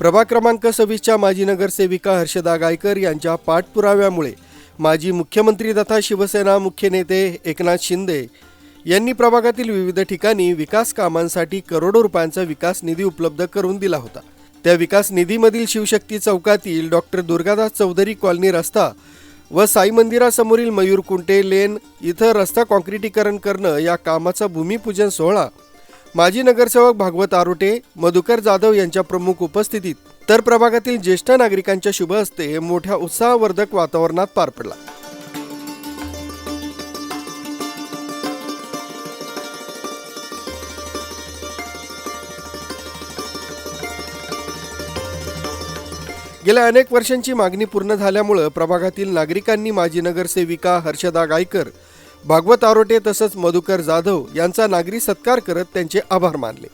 प्रभाग क्रमांक सव्वीसच्या माजी नगरसेविका हर्षदा गायकर यांच्या पाठपुराव्यामुळे माजी मुख्यमंत्री तथा शिवसेना मुख्य नेते एकनाथ शिंदे यांनी प्रभागातील विविध ठिकाणी विकास कामांसाठी करोडो रुपयांचा विकास निधी उपलब्ध करून दिला होता. त्या विकास निधीमधील शिवशक्ती चौकातील डॉक्टर दुर्गादास चौधरी कॉलनी रस्ता व साई मंदिरासमोरील मयूर कुंटे लेन इथं रस्ता काँक्रिटीकरण करणं या कामाचा भूमिपूजन सोहळा माजी नगरसेवक भागवत आरोटे मधुकर जाधव यांच्या प्रमुख उपस्थितीत तर प्रभागातील ज्येष्ठ नागरिकांच्या शुभ हस्ते मोठ्या उत्साहवर्धक वातावरणात पार पडला. गेल्या अनेक वर्षांची मागणी पूर्ण झाल्यामुळं प्रभागातील नागरिकांनी माजी नगरसेविका हर्षदा गायकर भागवत आरोटे तसंच मधुकर जाधव यांचा नागरी सत्कार करत त्यांचे आभार मानले.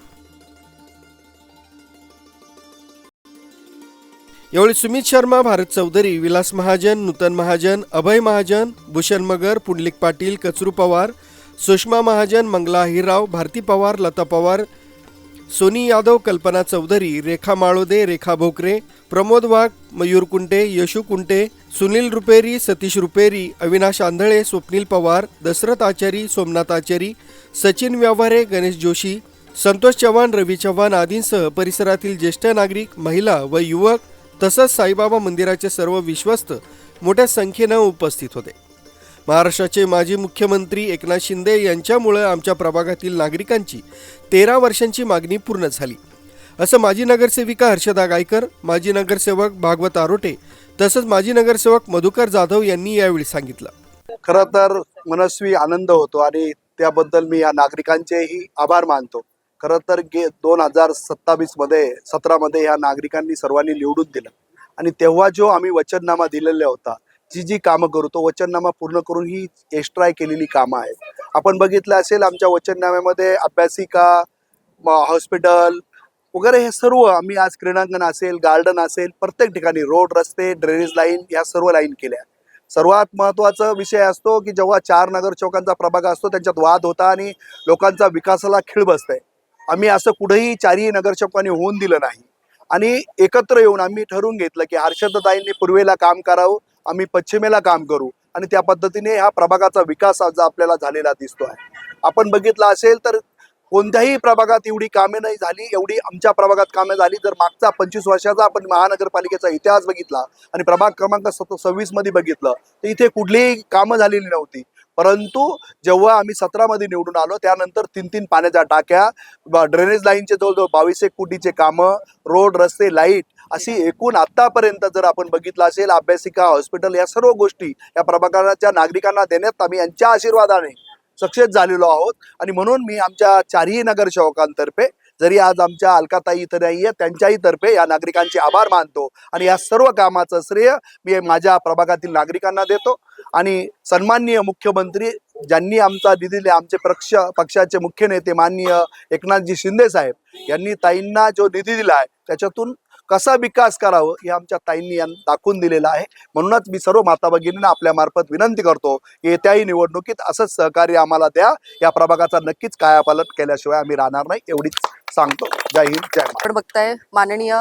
यावेळी सुमित शर्मा भारत चौधरी विलास महाजन नूतन महाजन अभय महाजन भूषण मगर पुंडलिक पाटील कचरू पवार सुषमा महाजन मंगला हिराव भारती पवार लता पवार सोनी यादव कल्पना चौधरी रेखा माळोदे रेखा भोकरे प्रमोद वाघ मयूर कुंटे यशू कुंटे सुनील रुपेरी सतीश रुपेरी अविनाश आंधळे स्वप्नील पवार दशरथ आचारी सोमनाथ आचारी सचिन व्यवहारे गणेश जोशी संतोष चव्हाण रवी चव्हाण आदींसह परिसरातील ज्येष्ठ नागरिक महिला व युवक तसंच साईबाबा मंदिराचे सर्व विश्वस्त मोठ्या संख्येनं उपस्थित होते. महाराष्ट्राचे माजी मुख्यमंत्री एकनाथ शिंदे यांच्यामुळं आमच्या प्रभागातील नागरिकांची तेरा वर्षांची मागणी पूर्ण झाली. असं माजी नगरसेविका हर्षदा गायकर माजी नगरसेवक भागवत आरोटे तसंच माजी नगरसेवक मधुकर जाधव यांनी यावेळी सांगितलं. खरं तर मनस्वी आनंद होतो आणि त्याबद्दल मी या नागरिकांचेही आभार मानतो. खरं तर गे दोन हजार सत्तावीसमध्ये सतरामध्ये या नागरिकांनी सर्वांनी निवडून दिलं. आणि तेव्हा जो आम्ही वचननामा दिलेला होता जी जी कामं करू तो वचननामा पूर्ण करून ही एक्स्ट्राय केलेली कामं आहेत. आपण बघितलं असेल आमच्या वचननाम्यामध्ये अभ्यासिका म- हॉस्पिटल वगैरे हे सर्व आम्ही आज क्रीडांगण असेल गार्डन असेल प्रत्येक ठिकाणी रोड रस्ते ड्रेनेज लाईन या सर्व लाईन केल्या. सर्वात महत्त्वाचा विषय असतो की जेव्हा चार नगर चौकांचा प्रभाग असतो त्यांच्यात वाद होता आणि लोकांचा विकासाला खिळ बसतंय आम्ही असं कुठेही चारही नगर चौकांनी होऊन दिलं नाही. आणि एकत्र येऊन आम्ही ठरवून घेतलं की हर्षदताईंनी पूर्वेला काम करावं आम्ही पश्चिमेला काम करू. आणि त्या पद्धतीने ह्या प्रभागाचा विकास आज आपल्याला झालेला दिसतो आहे आपण बघितलं असेल तर कोणत्याही प्रभागात एवढी कामे नाही झाली एवढी आमच्या प्रभागात कामे झाली. जर मागचा पंचवीस वर्षाचा आपण महानगरपालिकेचा इतिहास बघितला आणि प्रभाग क्रमांक सव्वीसमध्ये बघितलं तर इथे कुठलीही कामं झालेली नव्हती. परंतु जेव्हा आम्ही सतरामध्ये निवडून आलो त्यानंतर तीन तीन पाण्याच्या टाक्या ड्रेनेज लाईनचे जवळजवळ बावीस एक कोटीचे कामं रोड रस्ते लाइट अशी एकूण आतापर्यंत जर आपण बघितलं असेल अभ्यासिका हॉस्पिटल या सर्व गोष्टी या प्रभागाच्या नागरिकांना देण्यात आम्ही यांच्या आशीर्वादाने सक्सेस झालेलो आहोत. आणि म्हणून मी आमच्या चारही नगरसेवकांतर्फे जरी आज आमच्या अलकाताई इथं नाही आहे त्यांच्याही तर्फे या नागरिकांचे आभार मानतो. आणि या सर्व कामाचं श्रेय मी माझ्या प्रभागातील नागरिकांना देतो. आणि सन्माननीय मुख्यमंत्री ज्यांनी आमचा निधी दिला आमचे पक्ष पक्षाचे मुख्य नेते माननीय एकनाथजी शिंदे साहेब यांनी ताईंना जो निधी दिला आहे त्याच्यातून कसा विकास करावं हे आमच्या ताईंनी यांना दाखवून दिलेलं आहे. म्हणूनच मी सर्व माता भगिनींना आपल्यामार्फत विनंती करतो येत्याही निवडणुकीत असंच सहकार्य आम्हाला द्या. या प्रभागाचा नक्कीच कायापालट केल्याशिवाय आम्ही राहणार नाही एवढीच सांगतो. जय हिंद जय आपण बघताय माननीय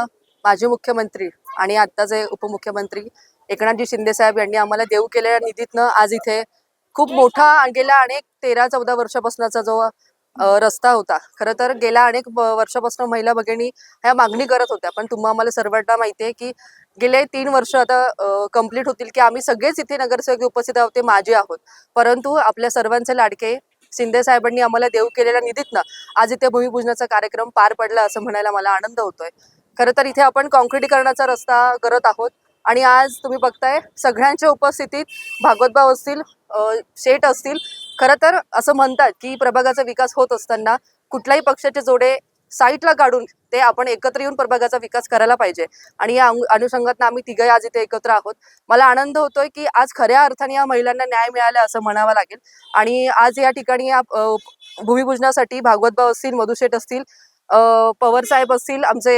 माजी मुख्यमंत्री आणि आत्ताचे उपमुख्यमंत्री एकनाथजी शिंदे साहेब यांनी आम्हाला देऊ केलेल्या निधीतनं आज इथे खूप मोठा गेल्या अनेक तेरा चौदा वर्षापासूनचा जो रस्ता होता. खरं तर गेल्या अनेक वर्षापासून महिला भगिनी ह्या मागणी करत होत्या. पण तुम्हा आम्हाला सर्वांना माहिती आहे की गेले तीन वर्ष आता कंप्लीट होतील की आम्ही सगळेच इथे नगरसेवक उपस्थित आहोत ते माझे आहोत. परंतु आपल्या सर्वांचे लाडके शिंदे साहेबांनी आम्हाला देऊ केलेल्या निधीतनं आज इथे भूमिपूजनाचा कार्यक्रम पार पडला असं म्हणायला मला आनंद होतोय. खरं तर इथे आपण काँक्रिटीकरणाचा रस्ता करत आहोत आणि आज तुम्ही बघताय सगळ्यांच्या उपस्थितीत भागवतभाव असतील शेट शेठ असतील खरं तर असं म्हणतात की प्रभागाचा विकास होत असताना कुठल्याही पक्षाचे जोडे साईटला काढून ते आपण एकत्र येऊन प्रभागाचा विकास करायला पाहिजे. आणि या अनु- अनुषंगातनं आम्ही तिघही आज इथे एकत्र आहोत. मला आनंद होतोय की आज खऱ्या अर्थाने या महिलांना न्याय मिळाला असं म्हणावं लागेल. आणि आज या ठिकाणी या भूमिपूजनासाठी भागवतभाऊ असतील मधुशेठ असतील पवार साहेब असतील आमचे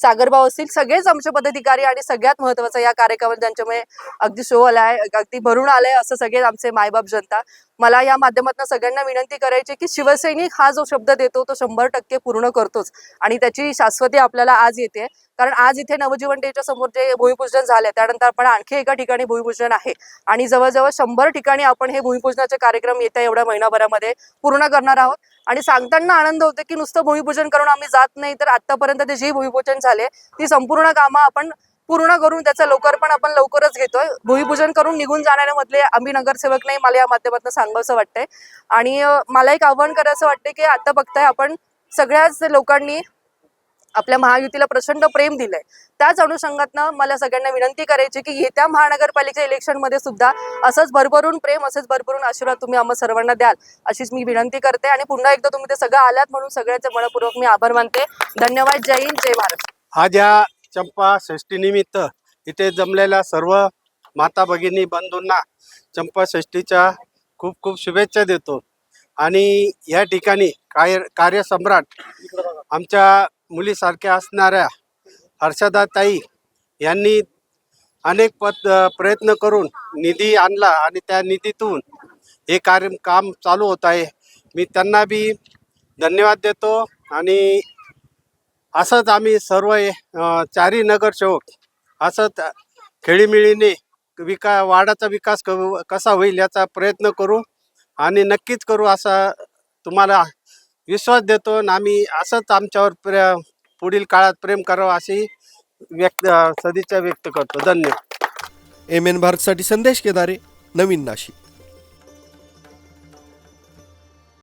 सागरभाऊ असतील सगळेच आमचे पदाधिकारी आणि सगळ्यात महत्वाचं या कार्यक्रमात ज्यांच्यामुळे अगदी शो आलाय अगदी भरून आलाय असं सगळे आमचे मायबाप जनता. मला या माध्यमातून सगळ्यांना विनंती करायची की शिवसैनिक हा जो शब्द देतो तो शंभर टक्के पूर्ण करतोच. आणि त्याची शाश्वती आपल्याला आज येते. कारण आज इथे नवजीवन डेच्या समोर जे भूमिपूजन झाले त्यानंतर आपण आणखी एका ठिकाणी भूमिपूजन आहे. आणि जवळजवळ शंभर ठिकाणी आपण हे भूमिपूजनाचे कार्यक्रम येत्या एवढ्या महिनाभरामध्ये पूर्ण करणार आहोत. आणि सांगताना आनंद होतो की नुसतं भूमिपूजन करून आम्ही जात नाही तर आतापर्यंत ते जे भूमिपूजन झाले ती संपूर्ण कामं आपण पूर्ण करून त्याचं लोकार्पण आपण लवकरच घेतोय. भूमिपूजन करून निघून जाणाऱ्या मधले आम्ही नगरसेवक नाही मला या माध्यमातून सांगावंसं वाटतंय. आणि मला एक आव्हान करायचं वाटतंय की आता बघताय आपण सगळ्याच लोकांनी आपल्या महायुतीला प्रचंड प्रेम दिलंय. त्याच अनुषंगातनं मला सगळ्यांना विनंती करायची की येत्या महानगरपालिका इलेक्शनमध्ये सुद्धा असंच भरभरून प्रेम असंच भरभरून आशीर्वाद तुम्ही आम्हा सर्वांना द्याल अशीच मी विनंती करते. आणि पुन्हा एकदा तुम्ही ते सगळं आलात म्हणून सगळ्यांचे मनपूर्वक मी आभार मानते. धन्यवाद. जय हिंद जय भारत. आज या चंपा षष्टीनिमित्त इथे जमलेल्या सर्व माता भगिनी बंधूंना चंपा षष्टीच्या खूप खूप शुभेच्छा देतो. आणि या ठिकाणी कार्य कार्यसम्राट आमच्या मुलीसारख्या असणाऱ्या हर्षदाताई यांनी अनेक पद प्रयत्न करून निधी आणला आणि त्या निधीतून हे कार्य काम चालू होत आहे. मी त्यांना बी धन्यवाद देतो आणि असंच आम्ही सर्व चारी चारही नगरसेवक असंच खेळीमिळीने विका वाडाचा विकास क- कसा होईल याचा प्रयत्न करू आणि नक्कीच करू असा तुम्हाला विश्वास देतो आणि आम्ही असंच आमच्यावर प्र पुढील काळात प्रेम करावं अशी व्यक्त सदिच्छा व्यक्त करतो. धन्यवाद. एम एन भारतसाठी संदेश केदारे नवीन नाशिक.